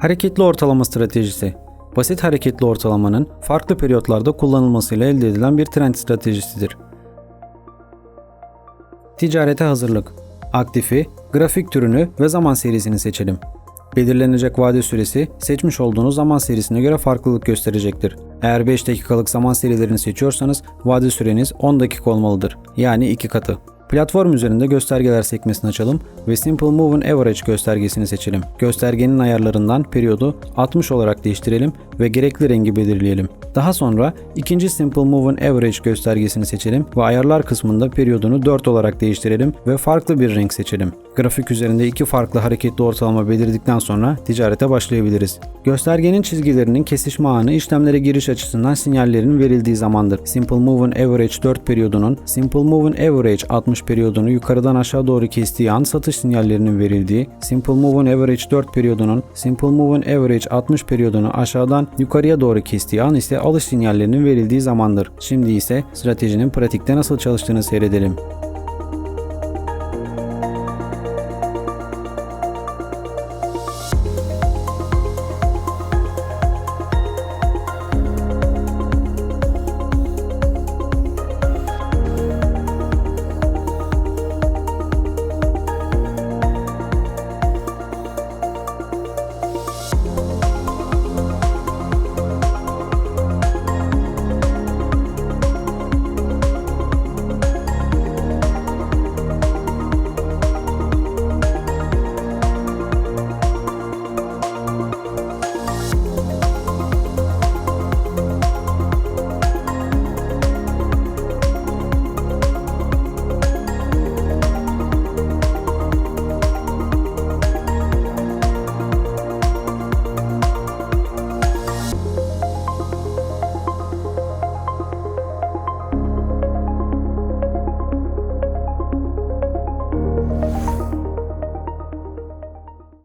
Hareketli ortalama stratejisi Basit hareketli ortalamanın farklı periyotlarda kullanılmasıyla elde edilen bir trend stratejisidir. Ticarete hazırlık. Aktifi, grafik türünü ve zaman serisini seçelim. Belirlenecek vade süresi seçmiş olduğunuz zaman serisine göre farklılık gösterecektir. Eğer 5 dakikalık zaman serilerini seçiyorsanız vade süreniz 10 dakika olmalıdır. Yani 2 katı. Platform üzerinde göstergeler sekmesini açalım ve Simple Moving Average göstergesini seçelim. Göstergenin ayarlarından periyodu 60 olarak değiştirelim ve gerekli rengi belirleyelim. Daha sonra ikinci Simple Moving Average göstergesini seçelim ve ayarlar kısmında periyodunu 4 olarak değiştirelim ve farklı bir renk seçelim. Grafik üzerinde iki farklı hareketli ortalama belirledikten sonra ticarete başlayabiliriz. Göstergenin çizgilerinin kesişme anı işlemlere giriş açısından sinyallerin verildiği zamandır. Simple Moving Average 4 periyodunun Simple Moving Average 60 periyodunu yukarıdan aşağı doğru kestiği an satış sinyallerinin verildiği, Simple Moving Average 4 periyodunun Simple Moving Average 60 periyodunu aşağıdan yukarıya doğru kestiği an ise alış sinyallerinin verildiği zamandır. Şimdi ise stratejinin pratikte nasıl çalıştığını seyredelim.